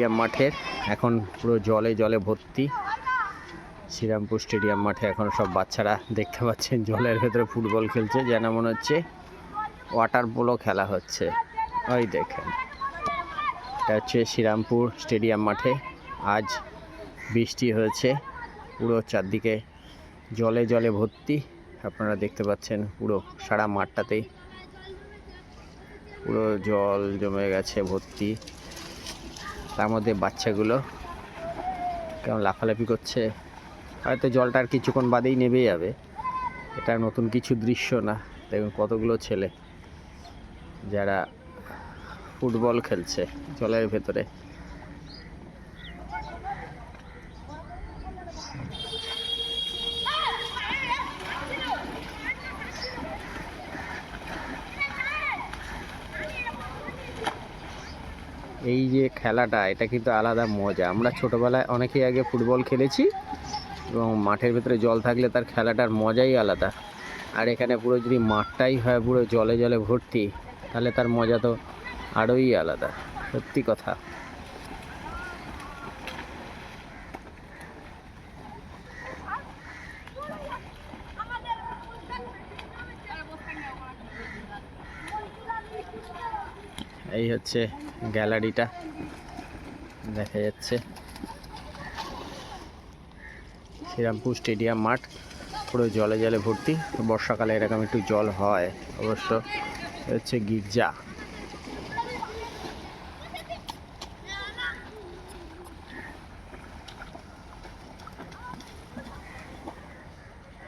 Stadium মাঠের এখন পুরো জলে জলে ভর্তি। শ্রীরামপুর স্টেডিয়াম মাঠে এখন সব বাচ্চারা দেখতে পাচ্ছেন জলের ভেতরে ফুটবল খেলছে, যেন মনে হচ্ছে ওয়াটার পোলো খেলা হচ্ছে। ওই দেখেন। এটা হচ্ছে শ্রীরামপুর স্টেডিয়াম মাঠে। আজ বৃষ্টি হয়েছে, পুরো চারদিকে জলে জলে ভর্তি। আপনারা দেখতে পাচ্ছেন পুরো সারা মাঠটাতেই পুরো জল জমে গেছে ভর্তি। তার মধ্যে বাচ্চাগুলো কেমন লাফালাফি করছে। হয়তো জলটা আর কিছুক্ষণ বাদেই নেমে যাবে এটা নতুন কিছু দৃশ্য না। দেখুন কতগুলো ছেলে যারা ফুটবল খেলছে জলের ভেতরে। এই যে খেলাটা, এটা কিন্তু আলাদা মজা। আমরা ছোটোবেলায় অনেকেই আগে ফুটবল খেলেছি এবং মাঠের ভেতরে জল থাকলে তার খেলাটার মজাই আলাদা। আর এখানে পুরো যদি মাঠটাই হয়, পুরো জলে জলে ভর্তি, তাহলে তার মজা তো আরোই আলাদা। সত্যি কথা। এই হচ্ছে গ্যালারিটা, দেখা যাচ্ছে। শ্রীরামপুর স্টেডিয়াম মাঠ, পুরো জলে জলে ভর্তি। বর্ষাকালে এরকম একটু জল হয়, অবশ্য। হচ্ছে গির্জা।